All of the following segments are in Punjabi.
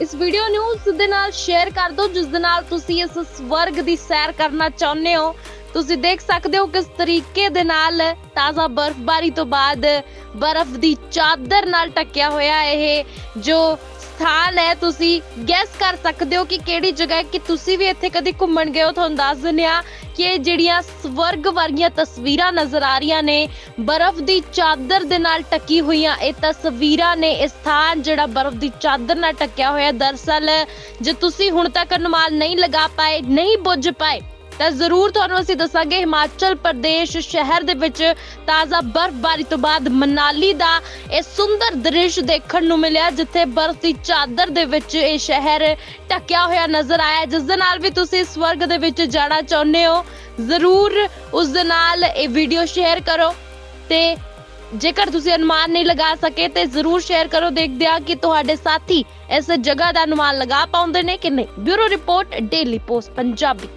ਇਸ ਵੀਡੀਓ ਨੂੰ ਉਸ ਦੇ ਨਾਲ ਸ਼ੇਅਰ ਕਰ ਦਿਓ, ਜਿਸ ਦੇ ਨਾਲ ਤੁਸੀਂ ਇਸ ਸਵਰਗ ਦੀ ਸੈਰ ਕਰਨਾ ਚਾਹੁੰਦੇ ਹੋ। ਤੁਸੀਂ ਦੇਖ ਸਕਦੇ ਹੋ ਕਿਸ ਤਰੀਕੇ ਦੇ ਨਾਲ ਤਾਜ਼ਾ ਬਰਫ਼ਬਾਰੀ ਤੋਂ ਬਾਅਦ ਬਰਫ਼ ਦੀ ਚਾਦਰ ਨਾਲ ਟੱਕਿਆ ਹੋਇਆ ਇਹ, ਜੋ ਸਥਾਨ ਹੈ, ਤੁਸੀਂ ਗੈਸ ਕਰ ਸਕਦੇ ਹੋ ਕਿ ਕਿਹੜੀ ਜਗ੍ਹਾ ਹੈ, ਕਿ ਤੁਸੀਂ ਵੀ ਇੱਥੇ ਕਦੀ ਘੁੰਮਣ ਗਏ ਹੋ, ਤੁਹਾਨੂੰ ਦੱਸ ਦਿੰਦੇ ਹਾਂ ਕਿ ਇਹ ਜਿਹੜੀਆਂ ਸਵਰਗ ਵਰਗੀਆਂ ਤਸਵੀਰਾਂ ਨਜ਼ਰ ਆ ਰਹੀਆਂ ਨੇ, ਬਰਫ਼ ਦੀ ਚਾਦਰ ਦੇ ਨਾਲ ਟੱਕੀ ਹੋਈਆਂ ਇਹ ਤਸਵੀਰਾਂ ਨੇ, ਇਹ ਸਥਾਨ ਜਿਹੜਾ ਬਰਫ਼ ਦੀ ਚਾਦਰ ਨਾਲ ਟੱਕਿਆ ਹੋਇਆ ਦਰਸਲ, ਜੇ ਤੁਸੀਂ ਹੁਣ ਤੱਕ ਅਨੁਮਾਨ ਨਹੀਂ ਲਗਾ ਪਾਏ, ਨਹੀਂ ਬੁੱਝ ਪਾਏ ਤਾਂ ਜ਼ਰੂਰ ਤੁਹਾਨੂੰ ਅਸੀਂ ਦੱਸਾਂਗੇ, ਹਿਮਾਚਲ ਪ੍ਰਦੇਸ਼ ਸ਼ਹਿਰ ਦੇ ਵਿੱਚ ਤਾਜ਼ਾ ਬਰਫ਼ਬਾਰੀ ਤੋਂ ਬਾਅਦ ਮਨਾਲੀ ਦਾ ਇਹ ਸੁੰਦਰ ਦ੍ਰਿਸ਼ ਦੇਖਣ ਨੂੰ ਮਿਲਿਆ, ਜਿੱਥੇ ਬਰਫ਼ ਦੀ ਚਾਦਰ ਦੇ ਵਿੱਚ ਇਹ ਸ਼ਹਿਰ ਢੱਕਿਆ ਹੋਇਆ ਨਜ਼ਰ ਆਇਆ ਜਿਸ ਦੇ ਨਾਲ ਵੀ ਤੁਸੀਂ ਸਵਰਗ ਦੇ ਵਿੱਚ ਜਾਣਾ ਚਾਹੁੰਦੇ ਹੋ, ਜ਼ਰੂਰ ਉਸ ਦੇ ਨਾਲ ਇਹ ਵੀਡੀਓ ਸ਼ੇਅਰ ਕਰੋ ਤੇ ਜੇਕਰ ਤੁਸੀਂ ਅਨੁਮਾਨ ਨਹੀਂ ਲਗਾ ਸਕੇ ਤੇ ਜ਼ਰੂਰ ਸ਼ੇਅਰ ਕਰੋ। ਦੇਖਦੇ ਆ ਕਿ ਤੁਹਾਡੇ ਸਾਥੀ ਇਸ ਜਗ੍ਹਾ ਦਾ ਅਨੁਮਾਨ ਲਗਾ ਪਾਉਂਦੇ ਨੇ ਕਿ ਨਹੀਂ। Bureau report, daily post, Punjabi.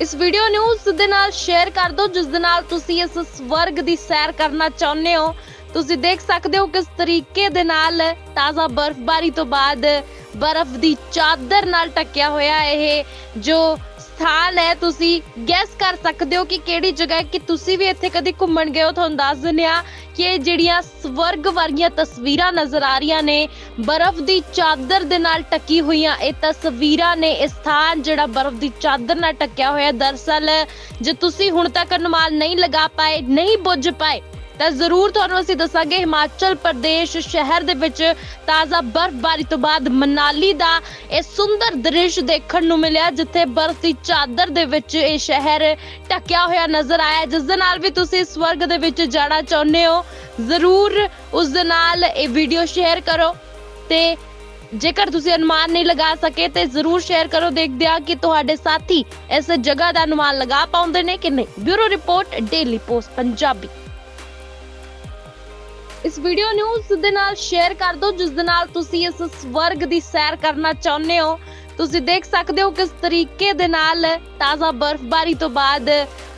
ਇਸ ਵੀਡੀਓ ਨੂੰ ਉਸ ਦੇ ਨਾਲ ਸ਼ੇਅਰ ਕਰ ਦਿਓ, ਜਿਸ ਦੇ ਨਾਲ ਤੁਸੀਂ ਇਸ ਸਵਰਗ ਦੀ ਸੈਰ ਕਰਨਾ ਚਾਹੁੰਦੇ ਹੋ। ਤੁਸੀਂ ਦੇਖ ਸਕਦੇ ਹੋ ਕਿਸ ਤਰੀਕੇ ਦੇ ਨਾਲ ਤਾਜ਼ਾ ਬਰਫ਼ਬਾਰੀ ਤੋਂ ਬਾਅਦ ਬਰਫ਼ ਦੀ ਚਾਦਰ ਨਾਲ ਟੱਕਿਆ ਹੋਇਆ ਇਹ, ਜੋ ਸਥਾਨ ਹੈ, ਤੁਸੀਂ ਗੈਸ ਕਰ ਸਕਦੇ ਹੋ ਕਿ ਕਿਹੜੀ ਜਗ੍ਹਾ ਹੈ, ਕਿ ਤੁਸੀਂ ਵੀ ਇੱਥੇ ਕਦੇ ਘੁੰਮਣ ਗਏ ਹੋ, ਤੁਹਾਨੂੰ ਦੱਸ ਦਿੰਦੇ ਹਾਂ ਕਿ ਇਹ ਜਿਹੜੀਆਂ ਸਵਰਗ ਵਰਗੀਆਂ ਤਸਵੀਰਾਂ ਨਜ਼ਰ ਆ ਰਹੀਆਂ ਨੇ, ਬਰਫ਼ ਦੀ ਚਾਦਰ ਦੇ ਨਾਲ ਟੱਕੀ ਹੋਈਆਂ ਇਹ ਤਸਵੀਰਾਂ ਨੇ, ਇਹ ਸਥਾਨ ਜਿਹੜਾ ਬਰਫ਼ ਦੀ ਚਾਦਰ ਨਾਲ ਟੱਕਿਆ ਹੋਇਆ ਦਰਸਲ, ਜੇ ਤੁਸੀਂ ਹੁਣ ਤੱਕ ਅਨੁਮਾਨ ਨਹੀਂ ਲਗਾ ਪਾਏ, ਨਹੀਂ ਬੁੱਝ ਪਾਏ ਤਾਂ ਜ਼ਰੂਰ ਤੁਹਾਨੂੰ ਅਸੀਂ ਦੱਸਾਂਗੇ, ਹਿਮਾਚਲ ਪ੍ਰਦੇਸ਼ ਸ਼ਹਿਰ ਦੇ ਵਿੱਚ ਤਾਜ਼ਾ ਬਰਫ਼ਬਾਰੀ ਤੋਂ ਬਾਅਦ ਮਨਾਲੀ ਦਾ ਇਹ ਸੁੰਦਰ ਦ੍ਰਿਸ਼ ਦੇਖਣ ਨੂੰ ਮਿਲਿਆ, ਜਿੱਥੇ ਬਰਫ਼ ਦੀ ਚਾਦਰ ਦੇ ਵਿੱਚ ਇਹ ਸ਼ਹਿਰ ਢੱਕਿਆ ਹੋਇਆ ਨਜ਼ਰ ਆਇਆ। ਜਿਸ ਦੇ ਨਾਲ ਵੀ ਤੁਸੀਂ ਸਵਰਗ ਦੇ ਵਿੱਚ ਜਾਣਾ ਚਾਹੁੰਦੇ ਹੋ, ਜ਼ਰੂਰ ਉਸ ਦੇ ਨਾਲ ਇਹ ਵੀਡੀਓ ਸ਼ੇਅਰ ਕਰੋ ਤੇ ਜੇਕਰ ਤੁਸੀਂ ਅਨੁਮਾਨ ਨਹੀਂ ਲਗਾ ਸਕੇ ਤੇ ਜ਼ਰੂਰ ਸ਼ੇਅਰ ਕਰੋ, ਦੇਖਦੇ ਆ ਕਿ ਤੁਹਾਡੇ ਸਾਥੀ ਇਸ ਜਗ੍ਹਾ ਦਾ ਅਨੁਮਾਨ ਲਗਾ ਪਾਉਂਦੇ ਨੇ ਕਿ ਨਹੀਂ। Bureau report, daily post, Punjabi. ਇਸ ਵੀਡੀਓ ਨੂੰ ਉਸ ਦੇ ਨਾਲ ਸ਼ੇਅਰ ਕਰ ਦਿਓ, ਜਿਸ ਦੇ ਨਾਲ ਤੁਸੀਂ ਇਸ ਸਵਰਗ ਦੀ ਸੈਰ ਕਰਨਾ ਚਾਹੁੰਦੇ ਹੋ। ਤੁਸੀਂ ਦੇਖ ਸਕਦੇ ਹੋ ਕਿਸ ਤਰੀਕੇ ਦੇ ਨਾਲ ਤਾਜ਼ਾ ਬਰਫ਼ਬਾਰੀ ਤੋਂ ਬਾਅਦ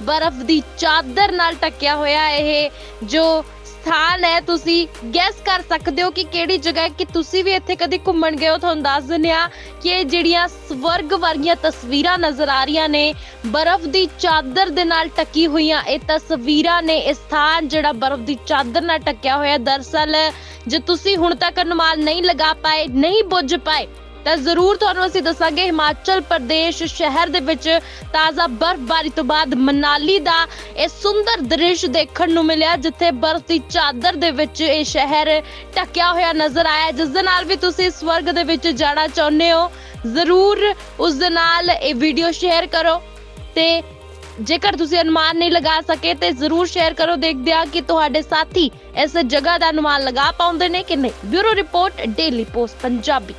ਬਰਫ਼ ਦੀ ਚਾਦਰ ਨਾਲ ਟੱਕਿਆ ਹੋਇਆ ਇਹ, ਜੋ ਸਥਾਨ ਹੈ, ਤੁਸੀਂ ਗੈਸ ਕਰ ਸਕਦੇ ਹੋ ਕਿ ਕਿਹੜੀ ਜਗ੍ਹਾ ਹੈ, ਕਿ ਤੁਸੀਂ ਵੀ ਇੱਥੇ ਕਦੀ ਘੁੰਮਣ ਗਏ ਹੋ। ਤੁਹਾਨੂੰ ਦੱਸ ਦਿੰਦੇ ਹਾਂ ਕਿ ਇਹ ਜਿਹੜੀਆਂ ਸਵਰਗ ਵਰਗੀਆਂ ਤਸਵੀਰਾਂ ਨਜ਼ਰ ਆ ਰਹੀਆਂ ਨੇ, ਬਰਫ਼ ਦੀ ਚਾਦਰ ਦੇ ਨਾਲ ਟੱਕੀ ਹੋਈਆਂ ਇਹ ਤਸਵੀਰਾਂ ਨੇ, ਇਹ ਸਥਾਨ ਜਿਹੜਾ ਬਰਫ਼ ਦੀ ਚਾਦਰ ਨਾਲ ਟੱਕਿਆ ਹੋਇਆ ਦਰਸਲ, ਜੇ ਤੁਸੀਂ ਹੁਣ ਤੱਕ ਅਨੁਮਾਨ ਨਹੀਂ ਲਗਾ ਪਾਏ, ਨਹੀਂ ਬੁੱਝ ਪਾਏ ਤਾਂ ਜ਼ਰੂਰ ਤੁਹਾਨੂੰ ਅਸੀਂ ਦੱਸਾਂਗੇ, ਹਿਮਾਚਲ ਪ੍ਰਦੇਸ਼ ਸ਼ਹਿਰ ਦੇ ਵਿੱਚ ਤਾਜ਼ਾ ਬਰਫ਼ਬਾਰੀ ਤੋਂ ਬਾਅਦ ਮਨਾਲੀ ਦਾ ਇਹ ਸੁੰਦਰ ਦ੍ਰਿਸ਼ ਦੇਖਣ ਨੂੰ ਮਿਲਿਆ, ਜਿੱਥੇ ਬਰਫ਼ ਦੀ ਚਾਦਰ ਦੇ ਵਿੱਚ ਇਹ ਸ਼ਹਿਰ ਢੱਕਿਆ ਹੋਇਆ ਨਜ਼ਰ ਆਇਆ। ਜਿਸ ਦੇ ਨਾਲ ਵੀ ਤੁਸੀਂ ਸਵਰਗ ਦੇ ਵਿੱਚ ਜਾਣਾ ਚਾਹੁੰਦੇ ਹੋ, ਜ਼ਰੂਰ ਉਸ ਦੇ ਨਾਲ ਇਹ ਵੀਡੀਓ ਸ਼ੇਅਰ ਕਰੋ ਤੇ ਜੇਕਰ ਤੁਸੀਂ ਅਨੁਮਾਨ ਨਹੀਂ ਲਗਾ ਸਕੇ ਤੇ ਜ਼ਰੂਰ ਸ਼ੇਅਰ ਕਰੋ, ਦੇਖਦੇ ਆ ਕਿ ਤੁਹਾਡੇ ਸਾਥੀ ਇਸ ਜਗ੍ਹਾ ਦਾ ਅਨੁਮਾਨ ਲਗਾ ਪਾਉਂਦੇ ਨੇ ਕਿ ਨਹੀਂ। Bureau report, daily post, Punjabi.